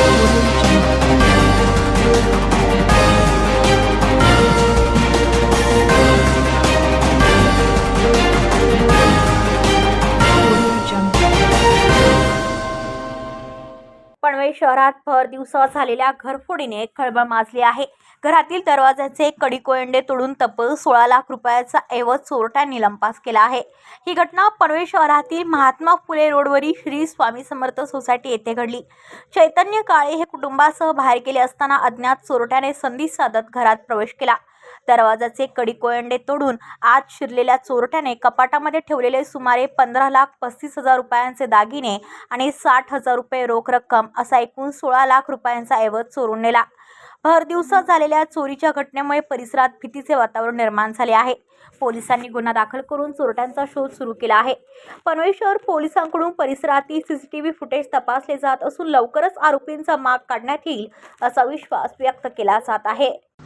Thank you. Panvel शहरात भर दिवसा झालेल्या घरफोडीने खळबळ माजली आहे. घरातील दरवाजाचे कडीकोयंडे तोडून तब्बल सोळा लाख रुपयाचा ऐवज चोरट्यांनी लंपास केला आहे. ही घटना पनवेल शहरातील महात्मा फुले रोडवरील श्री स्वामी समर्थ सोसायटी येथे घडली. चैतन्य काळे हे कुटुंबासह बाहेर गेले असताना अज्ञात चोरट्याने संधी साधत घरात प्रवेश केला. दरवाजाचे कडीकोयंडे तोडून आत शिरलेल्या चोरट्याने कपाटामध्ये ठेवलेले सुमारे पंधरा लाख पस्तीस हजार रुपयांचे दागिने आणि साठ हजार रुपये रोख रक्कम असा एकूण सोळा लाख रुपयांचा ऐवज चोरून नेला. भर दिवसात झालेल्या चोरीच्या घटनेमुळे परिसरात भीतीचे वातावरण निर्माण झाले आहे. पोलिसांनी गुन्हा दाखल करून चोरट्यांचा शोध सुरू केला आहे. पनवेल शहर पोलिसांकडून परिसरातील सीसीटीव्ही फुटेज तपासले जात असून लवकरच आरोपींचा माग काढण्यात येईल असा विश्वास व्यक्त केला जात आहे.